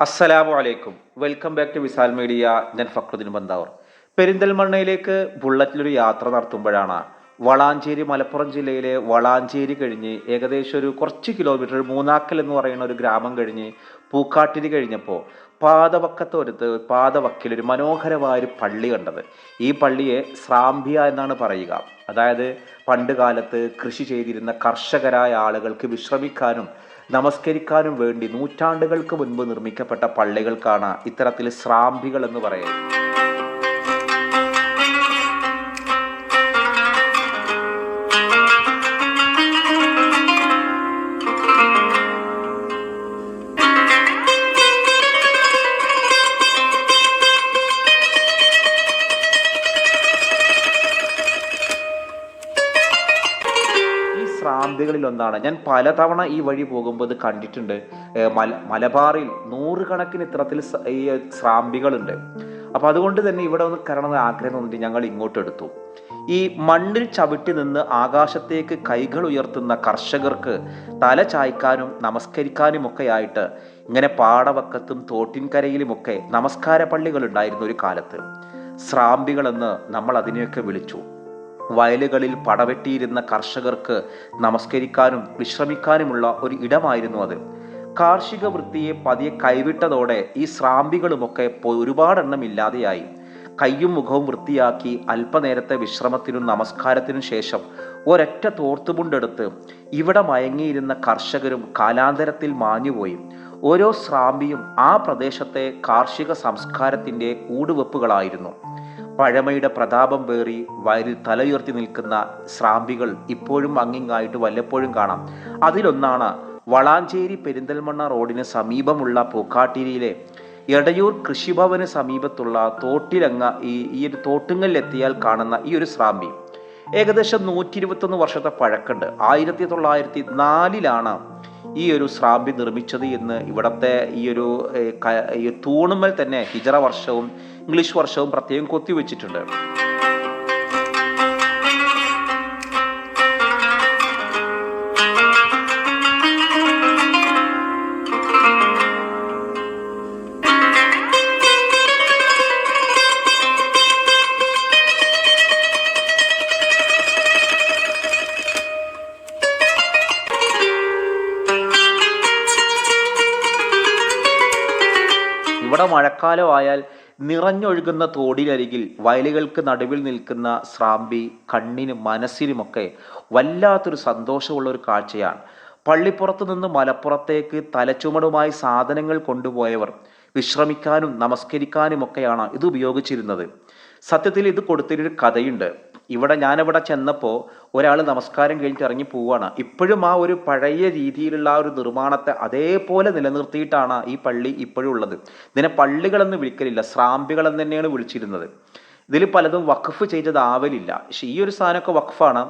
അസ്സലാമു അലൈക്കും. Welcome back to Visal media. ഞാൻ ഫക്രുദ്ദീൻ ബന്ദാവർ. പെരിന്തൽമണ്ണയിലേക്ക് ബുള്ളറ്റിലൊരു യാത്ര നടത്തുമ്പോഴാണ് വളാഞ്ചേരി മലപ്പുറം ജില്ലയിലെ വളാഞ്ചേരി കഴിഞ്ഞ് ഏകദേശം ഒരു കുറച്ച് കിലോമീറ്റർ മൂന്നാക്കൽ എന്ന് പറയുന്ന ഒരു ഗ്രാമം കഴിഞ്ഞ് പൂക്കാട്ടിരി കഴിഞ്ഞപ്പോൾ പാതവക്കത്തൊരുത്ത് പാതവക്കിൽ ഒരു മനോഹരമായ ഒരു പള്ളി കണ്ടത്. ഈ പള്ളിയെ സ്രാമ്പിയ എന്നാണ് പറയുക. അതായത് പണ്ട് കാലത്ത് കൃഷി ചെയ്തിരുന്ന കർഷകരായ ആളുകൾക്ക് വിശ്രമിക്കാനും നമസ്കരിക്കാനും വേണ്ടി നൂറ്റാണ്ടുകൾക്ക് മുൻപ് നിർമ്മിക്കപ്പെട്ട പള്ളികൾക്കാണ് ഇത്തരത്തിൽ സ്രാമ്പികൾ എന്ന് പറയുന്നത്. ഈ സ്രാമ്പികളിൽ ഒന്നാണ് ഞാൻ പലതവണ ഈ വഴി പോകുമ്പോൾ ഇത് കണ്ടിട്ടുണ്ട്. മല മലബാറിൽ നൂറുകണക്കിന് ഇത്തരത്തിൽ ഈ സ്രാമ്പികളുണ്ട് അപ്പൊ അതുകൊണ്ട് തന്നെ ഇവിടെ ഒന്ന് കയറണമെന്ന് ആഗ്രഹം തോന്നിട്ട് ഞങ്ങൾ ഇങ്ങോട്ട് എടുത്തു. ഈ മണ്ണിൽ ചവിട്ടി നിന്ന് ആകാശത്തേക്ക് കൈകൾ ഉയർത്തുന്ന കർഷകർക്ക് തല ചായ്ക്കാനും നമസ്കരിക്കാനും ഒക്കെ ആയിട്ട് ഇങ്ങനെ പാടവക്കത്തും തോട്ടിൻകരയിലുമൊക്കെ നമസ്കാര പള്ളികൾ ഉണ്ടായിരുന്ന ഒരു കാലത്ത്. സ്രാമ്പികളെന്ന് നമ്മൾ അതിനെയൊക്കെ വിളിച്ചു. വയലുകളിൽ പടവെട്ടിയിരുന്ന കർഷകർക്ക് നമസ്കരിക്കാനും വിശ്രമിക്കാനുമുള്ള ഒരു ഇടമായിരുന്നു അത്. കാർഷിക വൃത്തിയെ പതിയെ കൈവിട്ടതോടെ ഈ സ്രാമ്പികളുമൊക്കെ ഒരുപാടെണ്ണം ഇല്ലാതെയായി. കയ്യും മുഖവും വൃത്തിയാക്കി അല്പനേരത്തെ വിശ്രമത്തിനും നമസ്കാരത്തിനും ശേഷം ഒരൊറ്റ തോർത്തുമുണ്ടെടുത്ത് ഇവിടെ മയങ്ങിയിരുന്ന കർഷകരും കാലാന്തരത്തിൽ മാഞ്ഞുപോയി. ഓരോ സ്രാമ്പിയും ആ പ്രദേശത്തെ കാർഷിക സംസ്കാരത്തിന്റെ ഊടുവെപ്പുകളായിരുന്നു പഴമയുടെ പ്രതാപം പേറി വയലിൽ തലയുയർത്തി നിൽക്കുന്ന ശ്രാമ്പികൾ ഇപ്പോഴും അങ്ങിങ്ങായിട്ട് വല്ലപ്പോഴും കാണാം. അതിലൊന്നാണ് വളാഞ്ചേരി പെരിന്തൽമണ്ണ റോഡിന് സമീപമുള്ള പൂക്കാട്ടിരിയിലെ എടയൂർ കൃഷിഭവന് സമീപത്തുള്ള തോട്ടിലങ്ങ ഈ ഈ ഒരു തോട്ടുങ്ങലിലെത്തിയാൽ കാണുന്ന ഈ ഒരു ശ്രാമ്പി. ഏകദേശം നൂറ്റി ഇരുപത്തൊന്ന് വർഷത്തെ പഴക്കുണ്ട് ആയിരത്തി തൊള്ളായിരത്തി നാലിലാണ് ഈ ഒരു സ്രാമ്പി നിർമ്മിച്ചത് എന്ന് ഇവിടുത്തെ ഈ ഒരു തൂണുമ്മൽ തന്നെ ഹിജറ വർഷവും ഇംഗ്ലീഷ് വർഷവും പ്രത്യേകം കൊത്തിവെച്ചിട്ടുണ്ട്. ഇവിടെ മഴക്കാലമായാൽ നിറഞ്ഞൊഴുകുന്ന തോടിനരികിൽ വയലുകൾക്ക് നടുവിൽ നിൽക്കുന്ന സ്രാമ്പി കണ്ണിനും മനസ്സിനുമൊക്കെ വല്ലാത്തൊരു സന്തോഷമുള്ള ഒരു കാഴ്ചയാണ്. പള്ളിപ്പുറത്ത് നിന്ന് മലപ്പുറത്തേക്ക് തലച്ചുമടുമായി സാധനങ്ങൾ കൊണ്ടുപോയവർ വിശ്രമിക്കാനും നമസ്കരിക്കാനുമൊക്കെയാണ് ഇത് ഉപയോഗിച്ചിരുന്നത്. സത്യത്തിൽ ഇത് കൊടുത്തിട്ടൊരു കഥയുണ്ട്. ഇവിടെ ഞാനിവിടെ ചെന്നപ്പോൾ ഒരാൾ നമസ്കാരം കഴിഞ്ഞിട്ട് ഇറങ്ങി പോവുകയാണ് ഇപ്പോഴും ആ ഒരു പഴയ രീതിയിലുള്ള ആ ഒരു നിർമ്മാണത്തെ അതേപോലെ നിലനിർത്തിയിട്ടാണ് ഈ പള്ളി ഇപ്പോഴും ഉള്ളത്. ഇതിനെ പള്ളികളെന്ന് വിളിക്കലില്ല സ്രാമ്പികളെന്ന് തന്നെയാണ് വിളിച്ചിരുന്നത്. ഇതിൽ പലതും വഖഫ് ചെയ്തതാവലില്ല പക്ഷെ ഈ ഒരു സാധനമൊക്കെ വഖഫാണ്.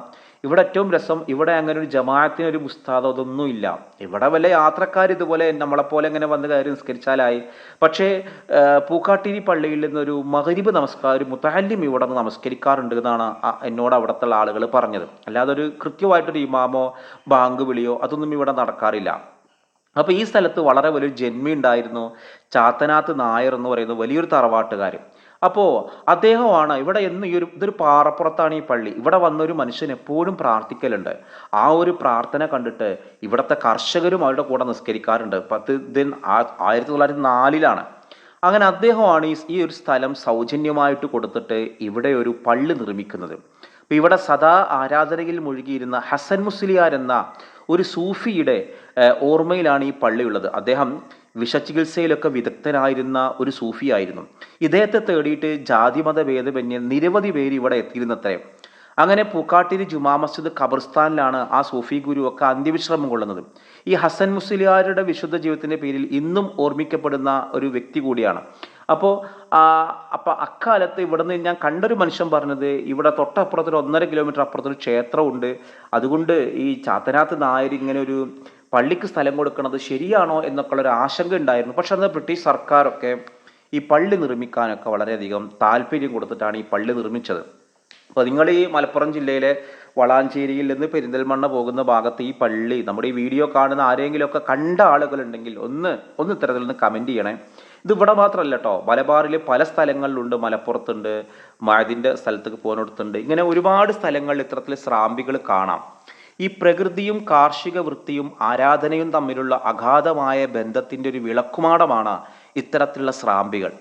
ഇവിടെ ഏറ്റവും രസം ഇവിടെ അങ്ങനെ ഒരു ജമാഅത്തിന് ഒരു മുസ്താദോ അതൊന്നും ഇല്ല. ഇവിടെ വല്ല യാത്രക്കാർ ഇതുപോലെ നമ്മളെപ്പോലെ ഇങ്ങനെ വന്ന് കയറി നിസ്കരിച്ചാലായി. പക്ഷേ പൂക്കാട്ടിരി പള്ളിയിൽ നിന്നൊരു മകരിബ് നമസ്കാരം ഒരു മുത്താലിം ഇവിടെ നിന്ന് നമസ്കരിക്കാറുണ്ട് എന്നാണ് എന്നോട് അവിടുത്തെ ആളുകൾ പറഞ്ഞത്. അല്ലാതെ ഒരു കൃത്യമായിട്ടൊരു ഇമാമോ ബാങ്ക് വിളിയോ അതൊന്നും ഇവിടെ നടക്കാറില്ല. അപ്പോൾ ഈ സ്ഥലത്ത് വളരെ വലിയൊരു ജന്മി ഉണ്ടായിരുന്നു. ചാത്തനാത്ത് നായർ എന്ന് പറയുന്ന വലിയൊരു തറവാട്ടുകാർ അപ്പോൾ അദ്ദേഹമാണ് ഇവിടെ എന്ന് ഈ ഒരു ഇതൊരു പാറപ്പുറത്താണ് ഈ പള്ളി. ഇവിടെ വന്ന ഒരു മനുഷ്യൻ എപ്പോഴും പ്രാർത്ഥിക്കലുണ്ട്. ആ ഒരു പ്രാർത്ഥന കണ്ടിട്ട് ഇവിടുത്തെ കർഷകരും അവരുടെ കൂടെ നിസ്കരിക്കാറുണ്ട്. പത്ത് ദിൻ ആയിരത്തി തൊള്ളായിരത്തി നാലിലാണ്. അങ്ങനെ അദ്ദേഹമാണ് ഈ ഒരു സ്ഥലം സൗജന്യമായിട്ട് കൊടുത്തിട്ട് ഇവിടെ ഒരു പള്ളി നിർമ്മിക്കുന്നത്. ഇവിടെ സദാ ആരാധനയിൽ മുഴുകിയിരുന്ന ഹസൻ മുസ്ലിയാർ എന്ന ഒരു സൂഫിയുടെ ഓർമ്മയിലാണ് ഈ പള്ളിയുള്ളത്. അദ്ദേഹം വിഷചികിത്സയിലൊക്കെ വിദഗ്ധനായിരുന്ന ഒരു സൂഫിയായിരുന്നു. ഇദ്ദേഹത്തെ തേടിയിട്ട് ജാതിമത ഭേദമന്യേ നിരവധി പേര് ഇവിടെ എത്തിയിരുന്നത്രേ. അങ്ങനെ പൂക്കാട്ടിരി ജുമാ മസ്ജിദ് ഖബർസ്ഥാനിലാണ് ആ സൂഫി ഗുരു ഒക്കെ അന്ത്യവിശ്രമം കൊള്ളുന്നത്. ഈ ഹസൻ മുസ്ലിയാരുടെ വിശുദ്ധ ജീവിതത്തിന്റെ പേരിൽ ഇന്നും ഓർമ്മിക്കപ്പെടുന്ന ഒരു വ്യക്തി കൂടിയാണ്. അപ്പോൾ അപ്പോൾ അക്കാലത്ത് ഇവിടുന്ന് ഞാൻ കണ്ടൊരു മനുഷ്യൻ പറഞ്ഞത് ഇവിടെ തൊട്ടപ്പുറത്തൊരു ഒന്നര കിലോമീറ്റർ അപ്പുറത്തൊരു ക്ഷേത്രമുണ്ട്. അതുകൊണ്ട് ഈ ചാത്തനാത്ത് നായർ ഇങ്ങനെ ഒരു പള്ളിക്ക് സ്ഥലം കൊടുക്കുന്നത് ശരിയാണോ എന്നൊക്കെയുള്ള ഒരു ആശങ്ക ഉണ്ടായിരുന്നു. പക്ഷെ അന്ന് ബ്രിട്ടീഷ് സർക്കാരൊക്കെ ഈ പള്ളി നിർമ്മിക്കാനൊക്കെ വളരെയധികം താല്പര്യം കൊടുത്തിട്ടാണ് ഈ പള്ളി നിർമ്മിച്ചത്. അപ്പോൾ നിങ്ങൾ ഈ മലപ്പുറം ജില്ലയിലെ വളാഞ്ചേരിയിൽ നിന്ന് പെരിന്തൽമണ്ണ പോകുന്ന ഭാഗത്ത് ഈ പള്ളി നമ്മുടെ ഈ വീഡിയോ കാണുന്ന ആരെങ്കിലുമൊക്കെ കണ്ട ആളുകളുണ്ടെങ്കിൽ ഒന്ന് ഒന്ന് ഇത്തരത്തിൽ നിന്ന് കമന്റ് ചെയ്യണേ. ഇത് ഇവിടെ മാത്രമല്ല കേട്ടോ മലബാറിൽ പല സ്ഥലങ്ങളിലുണ്ട് മലപ്പുറത്തുണ്ട് മഴതിന്റെ സ്ഥലത്തേക്ക് പോകുന്നിടത്തുണ്ട് ഇങ്ങനെ ഒരുപാട് സ്ഥലങ്ങളിൽ ഇത്തരത്തിൽ സ്രാമ്പികൾ കാണാം. ഈ പ്രകൃതിയും കാർഷിക വൃത്തിയും ആരാധനയും തമ്മിലുള്ള അഗാധമായ ബന്ധത്തിന്റെ ഒരു വിളക്കുമാടമാണ് ഇത്തരത്തിലുള്ള സ്രാമ്പികൾ.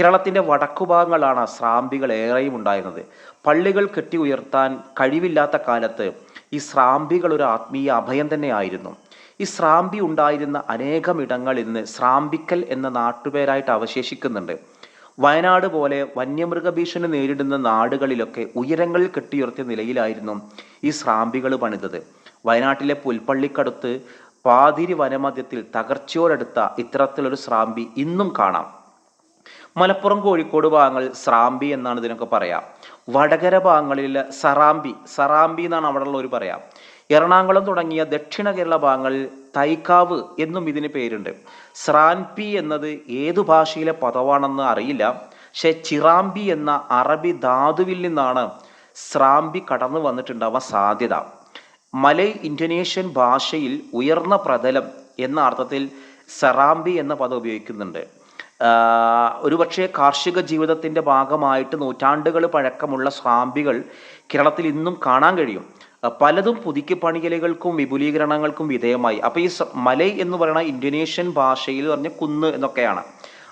കേരളത്തിന്റെ വടക്കുഭാഗങ്ങളാണ് സ്രാമ്പികൾ ഏറെയും ഉണ്ടായിരുന്നത്. പള്ളികൾ കെട്ടി ഉയർത്താൻ കഴിവില്ലാത്ത കാലത്ത് ഈ സ്രാമ്പികൾ ഒരു ആത്മീയ അഭയം തന്നെയായിരുന്നു. ഈ സ്രാമ്പി ഉണ്ടായിരുന്ന അനേകം ഇടങ്ങൾ ഇന്ന് സ്രാമ്പിക്കൽ എന്ന നാട്ടുപേരായിട്ട് അവശേഷിക്കുന്നുണ്ട്. വയനാട് പോലെ വന്യമൃഗ ഭീഷണി നേരിടുന്ന നാടുകളിലൊക്കെ ഉയരങ്ങളിൽ കെട്ടിയുയർത്തിയ നിലയിലായിരുന്നു ഈ സ്രാമ്പികൾ പണിതത്. വയനാട്ടിലെ പുൽപ്പള്ളിക്കടുത്ത് പാതിരി വനമധ്യത്തിൽ തകർച്ചയോടടുത്ത ഇത്തരത്തിലൊരു സ്രാമ്പി ഇന്നും കാണാം. മലപ്പുറം കോഴിക്കോട് ഭാഗങ്ങൾ സ്രാമ്പി എന്നാണ് ഇതിനൊക്കെ പറയാം. വടകര ഭാഗങ്ങളിൽ സറാമ്പി സറാമ്പി എന്നാണ് അവിടെ ഉള്ളവർ പറയാം. എറണാകുളം തുടങ്ങിയ ദക്ഷിണ കേരള ഭാഗങ്ങളിൽ തൈക്കാവ് എന്നും ഇതിന് പേരുണ്ട്. സ്രാൻപി എന്നത് ഏതു ഭാഷയിലെ പദമാണെന്ന് അറിയില്ല. പക്ഷെ ചിറാമ്പി എന്ന അറബി ധാതുവിൽ നിന്നാണ് സ്രാമ്പി കടന്നു വന്നിട്ടുണ്ടാവാൻ സാധ്യത. മലയ് ഇന്തോനേഷ്യൻ ഭാഷയിൽ ഉയർന്ന പ്രതലം എന്ന അർത്ഥത്തിൽ സെറാമ്പി എന്ന പദം ഉപയോഗിക്കുന്നുണ്ട്. ഒരുപക്ഷെ കാർഷിക ജീവിതത്തിന്റെ ഭാഗമായിട്ട് നൂറ്റാണ്ടുകൾ പഴക്കമുള്ള സ്രാമ്പികൾ കേരളത്തിൽ ഇന്നും കാണാൻ കഴിയും. പലതും പുതുക്കി പണികലുകൾക്കും വിപുലീകരണങ്ങൾക്കും വിധേയമായി. അപ്പോൾ ഈ മലൈ എന്ന് പറയുന്ന ഇന്തോനേഷ്യൻ ഭാഷയിൽ പറഞ്ഞ കുന്ന് എന്നൊക്കെയാണ്.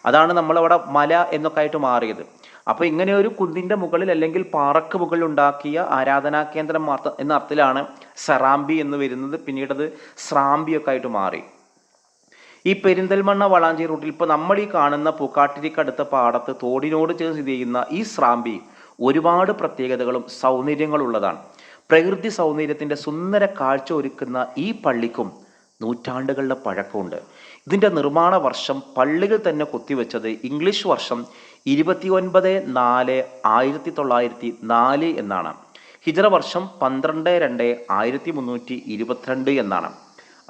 അതാണ് നമ്മളവിടെ മല എന്നൊക്കെ ആയിട്ട് മാറിയത്. അപ്പോൾ ഇങ്ങനെ ഒരു കുന്നിന്റെ മുകളിൽ അല്ലെങ്കിൽ പാറക്ക് മുകളിൽ ഉണ്ടാക്കിയ ആരാധനാ കേന്ദ്രം എന്ന അർത്ഥത്തിലാണ് സറാമ്പി എന്ന് വരുന്നത്. പിന്നീട് അത് സ്രാമ്പിയൊക്കെ ആയിട്ട് മാറി. ഈ പെരിന്തൽമണ്ണ വളാഞ്ചി റൂട്ടിൽ ഇപ്പോൾ നമ്മൾ ഈ കാണുന്ന പൂക്കാട്ടിരിക്കടുത്ത പാടത്ത് തോടിനോട് ചേർന്ന് സ്ഥിതി ചെയ്യുന്ന ഈ സ്രാംബി ഒരുപാട് പ്രത്യേകതകളും സൗന്ദര്യങ്ങളും ഉള്ളതാണ്. പ്രകൃതി സൗന്ദര്യത്തിന്റെ സുന്ദര കാഴ്ച ഒരുക്കുന്ന ഈ പള്ളിക്കും നൂറ്റാണ്ടുകളുടെ പഴക്കമുണ്ട്. ഇതിന്റെ നിർമ്മാണ വർഷം പള്ളികൾ തന്നെ കുത്തിവെച്ചത് ഇംഗ്ലീഷ് വർഷം ഇരുപത്തി ഒൻപത് നാല് ആയിരത്തി തൊള്ളായിരത്തി നാല് എന്നാണ്. ഹിജറ വർഷം പന്ത്രണ്ട് രണ്ട് ആയിരത്തി മുന്നൂറ്റി ഇരുപത്തിരണ്ട് എന്നാണ്.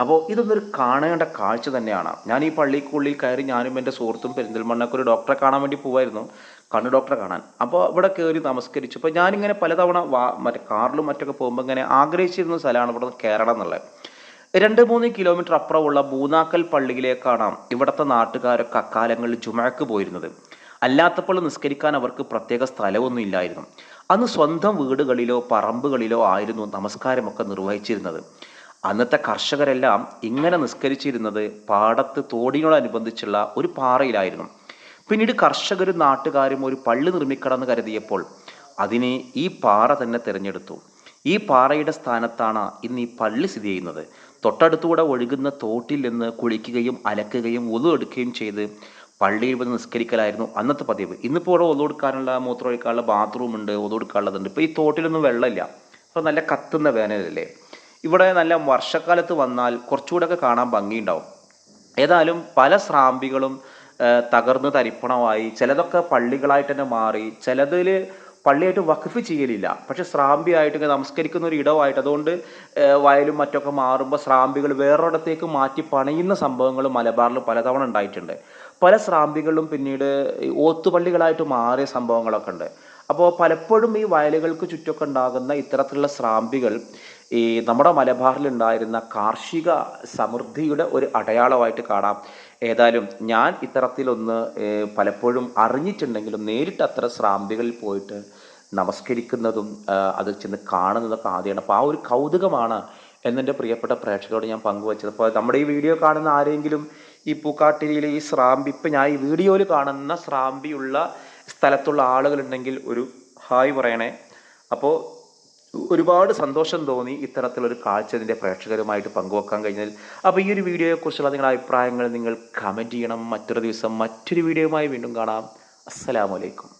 അപ്പോൾ ഇതൊന്നൊരു കാണേണ്ട കാഴ്ച തന്നെയാണ്. ഞാൻ ഈ പള്ളിക്കുള്ളിൽ കയറി ഞാനും എന്റെ സുഹൃത്തും പെരിന്തൽമണ്ണക്ക് ഒരു ഡോക്ടറെ കാണാൻ വേണ്ടി പോവായിരുന്നു. കണ്ണു ഡോക്ടറെ കാണാൻ. അപ്പോൾ ഇവിടെ കയറി നമസ്കരിച്ചു. അപ്പോൾ ഞാനിങ്ങനെ പലതവണ വാ മറ്റേ കാറിലും മറ്റൊക്കെ പോകുമ്പോൾ ഇങ്ങനെ ആഗ്രഹിച്ചിരുന്ന സ്ഥലമാണ് ഇവിടെ കയറണം എന്നുള്ളത്. രണ്ട് മൂന്ന് കിലോമീറ്റർ അപ്പുറമുള്ള മൂന്നാക്കൽ പള്ളിയിലേക്കാണ് ഇവിടുത്തെ നാട്ടുകാരൊക്കെ അക്കാലങ്ങളിൽ ചുമക്ക് പോയിരുന്നത്. അല്ലാത്തപ്പോൾ നിസ്കരിക്കാൻ അവർക്ക് പ്രത്യേക സ്ഥലമൊന്നും ഇല്ലായിരുന്നു. അന്ന് സ്വന്തം വീടുകളിലോ പറമ്പുകളിലോ ആയിരുന്നു നമസ്കാരമൊക്കെ നിർവഹിച്ചിരുന്നത്. അന്നത്തെ കർഷകരെല്ലാം ഇങ്ങനെ നിസ്കരിച്ചിരുന്നത് പാടത്ത് തോടിനോടനുബന്ധിച്ചുള്ള ഒരു പാറയിലായിരുന്നു. പിന്നീട് കർഷകരും നാട്ടുകാരും ഒരു പള്ളി നിർമ്മിക്കണമെന്ന് കരുതിയപ്പോൾ അതിനെ ഈ പാറ തന്നെ തിരഞ്ഞെടുത്തു. ഈ പാറയുടെ സ്ഥാനത്താണ് ഇന്ന് ഈ പള്ളി സ്ഥിതി ചെയ്യുന്നത്. തൊട്ടടുത്തുകൂടെ ഒഴുകുന്ന തോട്ടിൽ നിന്ന് കുളിക്കുകയും അലക്കുകയും ഒതു എടുക്കുകയും ചെയ്ത് പള്ളിയിൽ വന്ന് നിസ്കരിക്കലായിരുന്നു അന്നത്തെ പതിവ്. ഇന്നിപ്പോൾ ഇവിടെ ഒതു കൊടുക്കാനുള്ള മൂത്രമൊഴിക്കാനുള്ള ബാത്റൂം ഉണ്ട് ഒതു കൊടുക്കാനുള്ളതുണ്ട് ഇപ്പോൾ ഈ തോട്ടിലൊന്നും വെള്ളമില്ല. അപ്പോൾ നല്ല കത്തുന്ന വേനലല്ലേ? ഇവിടെ നല്ല വർഷക്കാലത്ത് വന്നാൽ കുറച്ചുകൂടെയൊക്കെ കാണാൻ ഭംഗിയുണ്ടാവും. ഏതായാലും പല സ്രാമ്പികളും തകർന്ന് തരിപ്പണമായി. ചിലതൊക്കെ പള്ളികളായിട്ട് തന്നെ മാറി. ചിലതിൽ പള്ളിയായിട്ട് വഖഫ് ചെയ്യലില്ല. പക്ഷെ സ്രാമ്പി നമസ്കരിക്കുന്ന ഒരു ഇടമായിട്ട് അതുകൊണ്ട് വയലും മറ്റൊക്കെ മാറുമ്പോൾ സ്രാമ്പികൾ വേറൊരിടത്തേക്ക് മാറ്റി പണിയുന്ന സംഭവങ്ങൾ മലബാറിൽ പലതവണ ഉണ്ടായിട്ടുണ്ട്. പല സ്രാമ്പികളും പിന്നീട് ഓത്തുപള്ളികളായിട്ട് മാറിയ സംഭവങ്ങളൊക്കെ ഉണ്ട്. അപ്പോൾ പലപ്പോഴും ഈ വയലുകൾക്ക് ചുറ്റൊക്കെ ഉണ്ടാകുന്ന ഇത്തരത്തിലുള്ള സ്രാമ്പികൾ ഈ നമ്മുടെ മലബാറിൽ ഉണ്ടായിരുന്ന കാർഷിക സമൃദ്ധിയുടെ ഒരു അടയാളമായിട്ട് കാണാം. ഏതായാലും ഞാൻ ഇത്തരത്തിലൊന്ന് പലപ്പോഴും അറിഞ്ഞിട്ടുണ്ടെങ്കിലും നേരിട്ട് അത്ര ശ്രാന്തികളിൽ പോയിട്ട് നമസ്കരിക്കുന്നതും അത് ചെന്ന് കാണുന്നതൊക്കെ ആദ്യമാണ്. അപ്പോൾ ആ ഒരു കൗതുകമാണ് എന്നെന്റെ പ്രിയപ്പെട്ട പ്രേക്ഷകരോട് ഞാൻ പങ്കുവച്ചത്. അപ്പോൾ നമ്മുടെ ഈ വീഡിയോ കാണുന്ന ആരെങ്കിലും ഈ പൂക്കാട്ടിരിയിലെ ഈ സ്രാമ്പി ഇപ്പം ഞാൻ ഈ വീഡിയോയിൽ കാണുന്ന സ്രാമ്പിയുള്ള സ്ഥലത്തുള്ള ആളുകളുണ്ടെങ്കിൽ ഒരു ഹായ് പറയണേ. അപ്പോൾ ഒരുപാട് സന്തോഷം തോന്നി ഇത്തരത്തിലൊരു കാഴ്ച ഇതിന്റെ പ്രേക്ഷകരുമായിട്ട് പങ്കുവെക്കാൻ കഴിഞ്ഞാൽ അപ്പോൾ ഈ ഒരു വീഡിയോയെക്കുറിച്ചുള്ള നിങ്ങളുടെ അഭിപ്രായങ്ങൾ നിങ്ങൾ കമന്റ് ചെയ്യണം. മറ്റൊരു ദിവസം മറ്റൊരു വീഡിയോയുമായി വീണ്ടും കാണാം. അസ്സലാമലൈക്കും